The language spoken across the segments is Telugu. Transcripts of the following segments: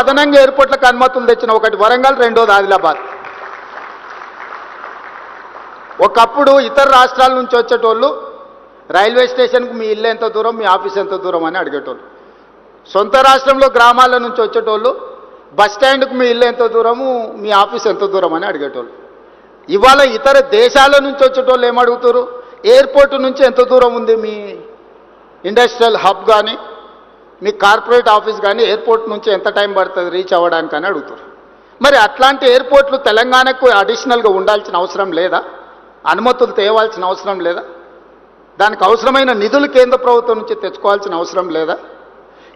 అదనంగా ఎయిర్పోర్ట్లకు అనుమతులు తెచ్చిన ఒకటి వరంగల్ రెండోది ఆదిలాబాద్. ఒకప్పుడు ఇతర రాష్ట్రాల నుంచి వచ్చేటోళ్ళు రైల్వే స్టేషన్కి మీ ఇల్లు ఎంత దూరం మీ ఆఫీస్ ఎంత దూరం అని అడిగేటోళ్ళు. సొంత రాష్ట్రంలో గ్రామాల నుంచి వచ్చేటోళ్ళు బస్ స్టాండ్కి మీ ఇల్లు ఎంత దూరము మీ ఆఫీస్ ఎంత దూరం అని అడిగేటోళ్ళు. ఇవాళ ఇతర దేశాల నుంచి వచ్చేటోళ్ళు ఏమడుగుతారు? ఎయిర్పోర్ట్ నుంచి ఎంత దూరం ఉంది మీ ఇండస్ట్రియల్ హబ్ కానీ మీ కార్పొరేట్ ఆఫీస్ కానీ ఎయిర్పోర్ట్ నుంచి ఎంత టైం పడుతుంది రీచ్ అవ్వడానికి అని అడుగుతారు. మరి అట్లాంటి ఎయిర్పోర్ట్లు తెలంగాణకు అడిషనల్గా ఉండాల్సిన అవసరం లేదా? అనుమతులు తేవాల్సిన అవసరం లేదా? దానికి అవసరమైన నిధులు కేంద్ర ప్రభుత్వం నుంచి తెచ్చుకోవాల్సిన అవసరం లేదా?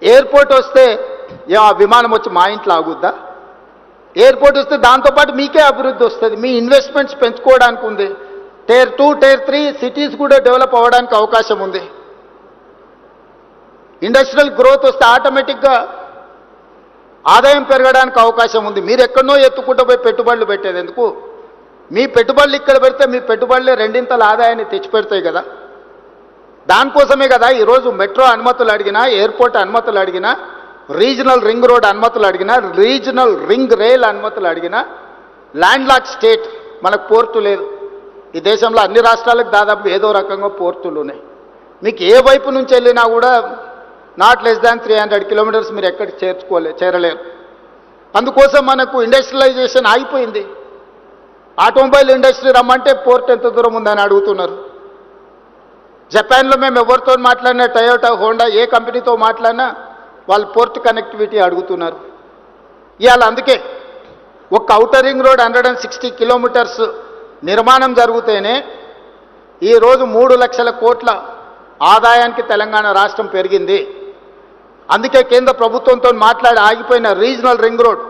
ఎయిర్పోర్ట్ వస్తే ఏ విమానం వచ్చి మా ఇంట్లో ఆగుద్దా? ఎయిర్పోర్ట్ వస్తే దాంతోపాటు మీకే అభివృద్ధి వస్తుంది. మీ ఇన్వెస్ట్మెంట్స్ పెంచుకోవడానికి ఉంది. Tier two tier three cities కూడా డెవలప్ అవ్వడానికి అవకాశం ఉంది. ఇండస్ట్రియల్ గ్రోత్ వస్తే ఆటోమేటిక్గా ఆదాయం పెరగడానికి అవకాశం ఉంది. మీరు ఎక్కడనో ఎత్తుకుంటూ పోయి పెట్టుబడులు పెట్టేది ఎందుకు? మీ పెట్టుబడులు ఇక్కడ పెడితే మీ పెట్టుబడులే రెండింతల ఆదాయాన్ని తెచ్చిపెడతాయి కదా. దానికోసమే కదా ఈరోజు మెట్రో అనుమతులు అడిగినా ఎయిర్పోర్ట్ అనుమతులు అడిగినా రీజనల్ రింగ్ రోడ్ అనుమతులు అడిగినా రీజనల్ రింగ్ రైల్ అనుమతులు అడిగినా ల్యాండ్ లాక్ స్టేట్ మనకు పోర్టు లేదు. ఈ దేశంలో అన్ని రాష్ట్రాలకు దాదాపు ఏదో రకంగా పోర్టులు ఉన్నాయి. మీకు ఏ వైపు నుంచి వెళ్ళినా కూడా not less than three hundred kilometres మీరు ఎక్కడ చేర్చుకోలే చేరలేరు. అందుకోసం మనకు ఇండస్ట్రియలైజేషన్ ఆగిపోయింది. ఆటోమొబైల్ ఇండస్ట్రీ రమ్మంటే పోర్ట్ ఎంత దూరం ఉందని అడుగుతున్నారు. జపాన్లో మేము ఎవరితో మాట్లాడినా టయోటా హోండా ఏ కంపెనీతో మాట్లాడినా వాళ్ళు పోర్ట్ కనెక్టివిటీ అడుగుతున్నారు. ఇవాళ అందుకే ఒక outer ring road hundred and sixty kilometres నిర్మాణం జరిగితేనే ఈరోజు మూడు లక్షల కోట్ల ఆదాయానికి తెలంగాణ రాష్ట్రం పెరిగింది. అందుకే కేంద్ర ప్రభుత్వంతో మాట్లాడి ఆగిపోయిన regional ring road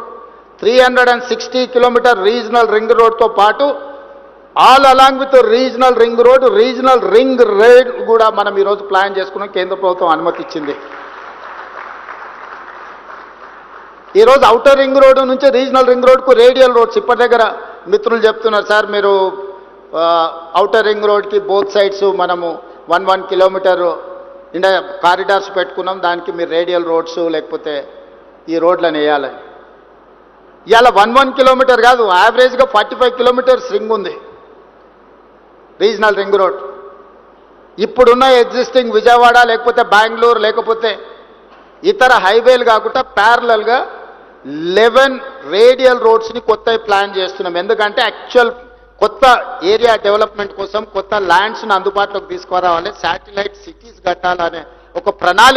three hundred and sixty kilometre regional ring రోడ్తో పాటు all along with regional ring road regional ring ride కూడా మనం ఈరోజు ప్లాన్ చేసుకున్నాం కేంద్ర ప్రభుత్వం అనుమతి ఇచ్చింది ఈరోజు అవుటర్ రింగ్ రోడ్ నుంచి రీజనల్ రింగ్ రోడ్కు రేడియల్ రోడ్స్ ఇప్పటి దగ్గర మిత్రులు చెప్తున్నారు సార్ మీరు అవుటర్ రింగ్ రోడ్కి బోత్ సైడ్స్ మనము వన్ వన్ కిలోమీటర్ నిండా కారిడార్స్ పెట్టుకున్నాం. దానికి మీరు రేడియల్ రోడ్స్ లేకపోతే ఈ రోడ్లను వేయాలని ఇవాళ వన్ వన్ కిలోమీటర్ కాదు యావరేజ్గా ఫార్టీ ఫైవ్ కిలోమీటర్స్ రింగ్ ఉంది. రీజనల్ రింగ్ రోడ్ ఇప్పుడున్న ఎగ్జిస్టింగ్ విజయవాడ లేకపోతే బెంగళూరు లేకపోతే ఇతర హైవేలు కాకుండా ప్యారలల్గా లెవెన్ రేడియల్ రోడ్స్ని కొత్త ప్లాన్ చేస్తున్నాం. ఎందుకంటే యాక్చువల్ కొత్త ఏరియా డెవలప్మెంట్ కోసం కొత్త ల్యాండ్స్ను అందుబాటులోకి తీసుకురావాలి. శాటిలైట్ సిటీస్ కట్టాలనే ఒక ప్రణాళిక